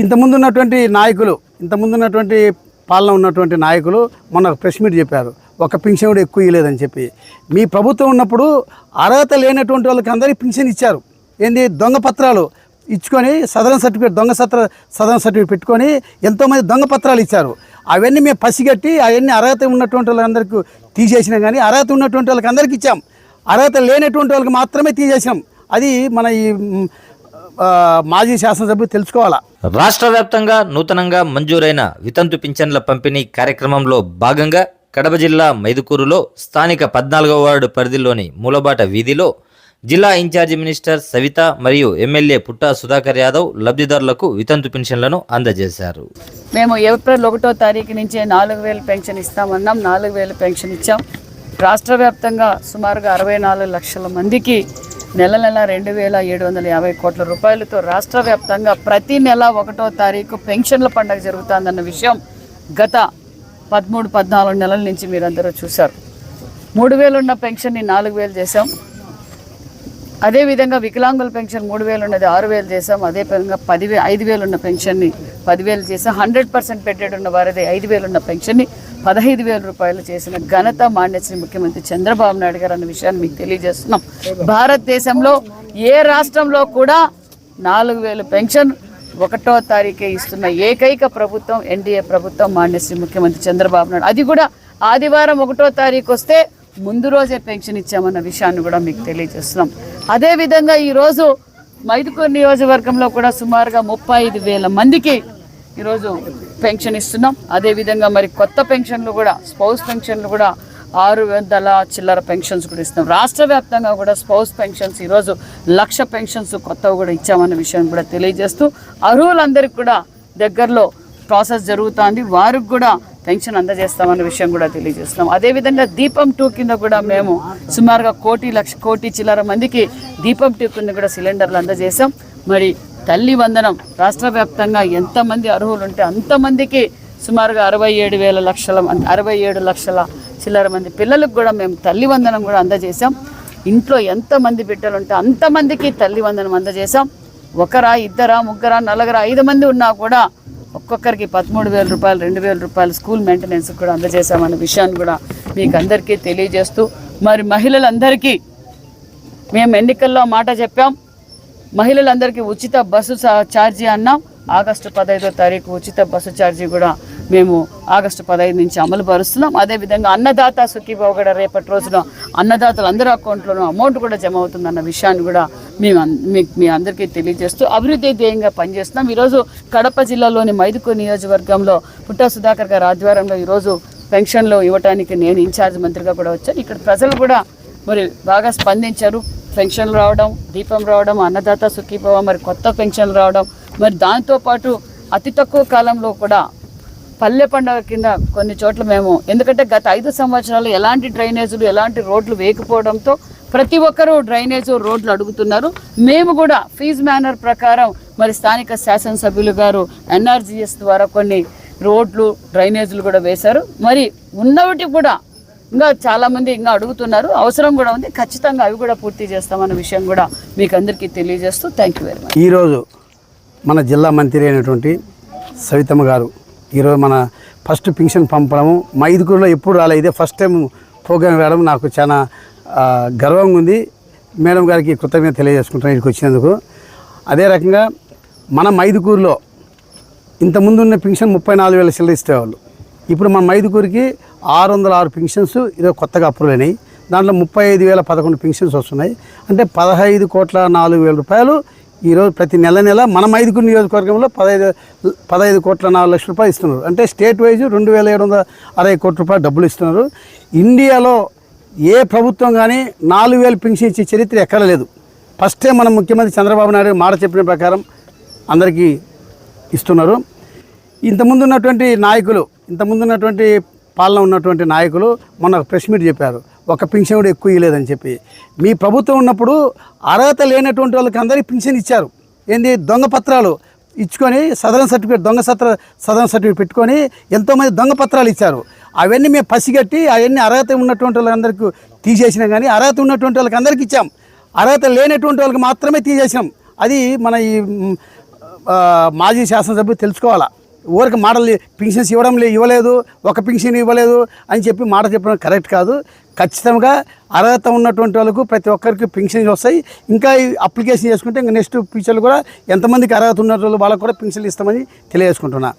ఇంతకుముందు ఉన్నటువంటి నాయకులు ఇంతకుముందు ఉన్నటువంటి పాలన ఉన్నటువంటి నాయకులు మొన్న ప్రెస్ మీట్ చెప్పారు. ఒక పింఛన్ కూడా ఎక్కువ ఇవ్వలేదని చెప్పి. మీ ప్రభుత్వం ఉన్నప్పుడు అర్హత లేనటువంటి వాళ్ళకి అందరికీ పింఛన్ ఇచ్చారు. ఏంది? దొంగ పత్రాలు ఇచ్చుకొని సదరన్ సర్టిఫికేట్ దొంగ సత్ర సదరన్ సర్టిఫికేట్ పెట్టుకొని ఎంతోమంది దొంగ పత్రాలు ఇచ్చారు. అవన్నీ మేము పసిగట్టి అవన్నీ అర్హత ఉన్నటువంటి వాళ్ళందరికీ తీసేసినాం కానీ అర్హత ఉన్నటువంటి వాళ్ళకి అందరికీ ఇచ్చాం. అర్హత లేనటువంటి వాళ్ళకి మాత్రమే తీసేసినాం. అది మన ఈ మాజీ శాసనసభ్యులు తెలుసుకోవాలా? రాష్ట్ర వ్యాప్తంగా నూతనంగా మంజూరైన వితంతు పింఛన్ల పంపిణీ కార్యక్రమంలో భాగంగా కడప జిల్లా మైదుకూరులో స్థానిక పద్నాలుగవ వార్డు పరిధిలోని మూలబాట వీధిలో జిల్లా ఇన్ఛార్జి మినిస్టర్ సవిత మరియు ఎమ్మెల్యే పుట్టా సుధాకర్ యాదవ్ లబ్ధిదారులకు వితంతు పెన్షన్లను అందజేశారు. మేము ఏప్రిల్ ఒకటో తారీఖు నుంచే నాలుగు వేలు పెన్షన్ ఇస్తామన్నాం నాలుగు వేలు పెన్షన్ ఇచ్చాం. రాష్ట్ర వ్యాప్తంగా సుమారుగా అరవై నాలుగు లక్షల మందికి నెల నెల రెండు వేల ఏడు వందల యాభై కోట్ల రూపాయలతో రాష్ట్ర వ్యాప్తంగా ప్రతి నెల ఒకటో తారీఖు పెన్షన్ల పండుగ జరుగుతుందన్న విషయం గత పదమూడు పద్నాలుగు నెలల నుంచి మీరందరూ చూశారు. మూడు వేలున్న పెన్షన్ని నాలుగు వేలు చేశాం. అదేవిధంగా వికలాంగుల పెన్షన్ మూడు వేలు ఉన్నది ఆరు వేలు చేసాం అదే విధంగా పదివే ఐదు వేలు ఉన్న పెన్షన్ని పదివేలు చేసాం హండ్రెడ్ పర్సెంట్ పెట్టేడు ఉన్న వారిది ఐదు వేలు ఉన్న పెన్షన్ని పదహైదు వేల రూపాయలు చేసిన ఘనత మాన్యశ్రీ ముఖ్యమంత్రి చంద్రబాబు నాయుడు గారు అన్న విషయాన్ని మీకు తెలియజేస్తున్నాం. భారతదేశంలో ఏ రాష్ట్రంలో కూడా నాలుగు వేలు పెన్షన్ ఒకటో తారీఖే ఇస్తున్న ఏకైక ప్రభుత్వం ఎన్డీఏ ప్రభుత్వం మాన్యశ్రీ ముఖ్యమంత్రి చంద్రబాబు నాయుడు. అది కూడా ఆదివారం ఒకటో తారీఖు వస్తే ముందు రోజే పెన్షన్ ఇచ్చామన్న విషయాన్ని కూడా మీకు తెలియజేస్తున్నాం. అదేవిధంగా ఈరోజు మైదుకూరు నియోజకవర్గంలో కూడా సుమారుగా ముప్పై ఐదు వేల మందికి ఈరోజు పెన్షన్ ఇస్తున్నాం. అదేవిధంగా మరి కొత్త పెన్షన్లు కూడా స్పౌస్ పెన్షన్లు కూడా ఆరు వందల చిల్లర పెన్షన్స్ కూడా ఇస్తాం రాష్ట్ర వ్యాప్తంగా కూడా స్పౌస్ పెన్షన్స్ ఈరోజు లక్ష పెన్షన్స్ కొత్తవి కూడా ఇచ్చామన్న విషయాన్ని కూడా తెలియజేస్తూ అర్హులందరికీ కూడా దగ్గరలో ప్రాసెస్ జరుగుతోంది. వారికి కూడా పెన్షన్ అందజేస్తామన్న విషయం కూడా తెలియజేస్తున్నాం. అదేవిధంగా దీపం టూ కింద కూడా మేము సుమారుగా కోటి లక్ష కోటి చిల్లర మందికి దీపం టూ కింద కూడా సిలిండర్లు అందజేసాం మరి తల్లి వందనం రాష్ట్ర వ్యాప్తంగా ఎంతమంది అర్హులు ఉంటే అంతమందికి సుమారుగా అరవై ఏడు వేల లక్షల మంది అరవై ఏడు లక్షల చిల్లర మంది పిల్లలకు కూడా మేము తల్లి వందనం కూడా అందజేసాం ఇంట్లో ఎంతమంది బిడ్డలు ఉంటే అంతమందికి తల్లి వందనం అందజేసాం ఒకరా ఇద్దరా ముగ్గురా నలుగురా ఐదు మంది ఉన్నా కూడా ఒక్కొక్కరికి పదమూడు వేల రూపాయలు రెండు వేల రూపాయలు స్కూల్ మెయింటెనెన్స్ కూడా అందజేశామన్న విషయాన్ని కూడా మీకు అందరికీ తెలియజేస్తూ మరి మహిళలందరికీ మేము ఎన్నికల్లో మాట చెప్పాం. మహిళలందరికీ ఉచిత బస్సు ఛార్జీ అన్నాం. ఆగస్టు పదహైదో తారీఖు ఉచిత బస్సు ఛార్జీ కూడా మేము ఆగస్టు పదహైదు నుంచి అమలు పరుస్తున్నాం. అదేవిధంగా అన్నదాత సుఖీబాబు కూడా రేపటి రోజున అన్నదాతలు అందరి అకౌంట్లోనూ అమౌంట్ కూడా జమ అవుతుందన్న విషయాన్ని కూడా మేము మీకు మీ అందరికీ తెలియజేస్తూ అభివృద్ధి ధ్యేయంగా పనిచేస్తున్నాం. ఈరోజు కడప జిల్లాలోని మైదుకూరు నియోజకవర్గంలో పుట్టా సుధాకర్ గారి ఆధ్వర్యంలో ఈరోజు పెన్షన్లు ఇవ్వడానికి నేను ఇన్ఛార్జ్ మంత్రిగా కూడా వచ్చాను. ఇక్కడ ప్రజలు కూడా మరి బాగా స్పందించారు. పెన్షన్లు రావడం దీపం రావడం అన్నదాత సుఖీభవ మరి కొత్త పెన్షన్లు రావడం మరి దాంతోపాటు అతి తక్కువ కాలంలో కూడా పల్లె పండుగ కింద కొన్ని చోట్ల మేము ఎందుకంటే గత ఐదు సంవత్సరాలు ఎలాంటి డ్రైనేజీలు ఎలాంటి రోడ్లు వేయకపోవడంతో ప్రతి ఒక్కరూ డ్రైనేజ్ రోడ్లు అడుగుతున్నారు. మేము కూడా ఫీజ్ మేనర్ ప్రకారం మరి స్థానిక శాసనసభ్యులు గారు ఎన్ఆర్జీఎస్ ద్వారా కొన్ని రోడ్లు డ్రైనేజీలు కూడా వేశారు. మరి ఉన్నవిటి కూడా ఇంకా చాలామంది ఇంకా అడుగుతున్నారు. అవసరం కూడా ఉంది. ఖచ్చితంగా అవి కూడా పూర్తి చేస్తామన్న విషయం కూడా మీకు అందరికీ తెలియజేస్తూ థ్యాంక్ యూ వెరీ మచ్ ఈరోజు మన జిల్లా మంత్రి అయినటువంటి సవితమ్మ గారు ఈరోజు మన ఫస్ట్ పింఛన్ పంపడము మా ఐదుగురులో ఎప్పుడు రాలేదు ఇదే ఫస్ట్ టైం ప్రోగ్రామ్ రావడం నాకు చాలా గర్వంగా ఉంది. మేడం గారికి కృతజ్ఞత తెలియజేసుకుంటున్నాను ఇక్కడికి వచ్చినందుకు. అదే రకంగా మన మైదుకూరులో ఇంతకుముందు ఉన్న పింఛన్ ముప్పై నాలుగు వేల చిల్లర ఇచ్చేవాళ్ళు. ఇప్పుడు మన మైదుకూరికి ఆరు వందల ఆరు పింఛన్స్ ఇదో కొత్తగా అప్రూవ్ అయినాయి. దాంట్లో ముప్పై ఐదు వేల పదకొండు పింఛన్స్ వస్తున్నాయి. అంటే పదహైదు కోట్ల నాలుగు వేల రూపాయలు ఈరోజు ప్రతి నెల నెల మన మైదుకూరు నియోజకవర్గంలో పదహైదు పదహైదు కోట్ల నాలుగు లక్షల రూపాయలు ఇస్తున్నారు. అంటే స్టేట్ వైజ్ రెండు వేల ఏడు వందల అరవై కోట్ల రూపాయలు డబ్బులు ఇస్తున్నారు. ఇండియాలో ఏ ప్రభుత్వం కానీ నాలుగు వేలు పింఛన్ ఇచ్చే చరిత్ర ఎక్కడ లేదు. ఫస్ట్ టైం మన ముఖ్యమంత్రి చంద్రబాబు నాయుడు మాట చెప్పిన ప్రకారం అందరికీ ఇస్తున్నారు. ఇంతకుముందు ఉన్నటువంటి నాయకులు ఇంతకుముందు ఉన్నటువంటి పాలన ఉన్నటువంటి నాయకులు మొన్న ప్రెస్ మీట్ చెప్పారు. ఒక పింఛన్ కూడా ఎక్కువ ఇవ్వలేదని చెప్పి. మీ ప్రభుత్వం ఉన్నప్పుడు అర్హత లేనటువంటి వాళ్ళకి అందరికీ పింఛన్ ఇచ్చారు. ఏంది? దొంగ పత్రాలు ఇచ్చుకొని సదరన్ సర్టిఫికేట్ దొంగ సత్ర సదరన్ సర్టిఫికేట్ పెట్టుకొని ఎంతోమంది దొంగ పత్రాలు ఇచ్చారు. అవన్నీ మేము పసిగట్టి అవన్నీ అర్హత ఉన్నటువంటి వాళ్ళందరికీ తీసేసినాం కానీ అర్హత ఉన్నటువంటి వాళ్ళకి అందరికీ ఇచ్చాం. అర్హత లేనటువంటి వాళ్ళకి మాత్రమే తీసేసినాం. అది మన ఈ మాజీ శాసనసభ్యులు తెలుసుకోవాలా. ఊరికి మాటలు పింఛన్స్ ఇవ్వడం లే ఇవ్వలేదు ఒక పింఛన్ ఇవ్వలేదు అని చెప్పి మాట చెప్పడం కరెక్ట్ కాదు. ఖచ్చితంగా అర్హత ఉన్నటువంటి వాళ్ళకు ప్రతి ఒక్కరికి పింఛన్స్ వస్తాయి. ఇంకా అప్లికేషన్ చేసుకుంటే ఇంకా నెక్స్ట్ ఫ్యూచర్లో కూడా ఎంతమందికి అర్హత ఉన్నటువంటి వాళ్ళకు కూడా పింఛన్లు ఇస్తామని తెలియజేసుకుంటున్నా.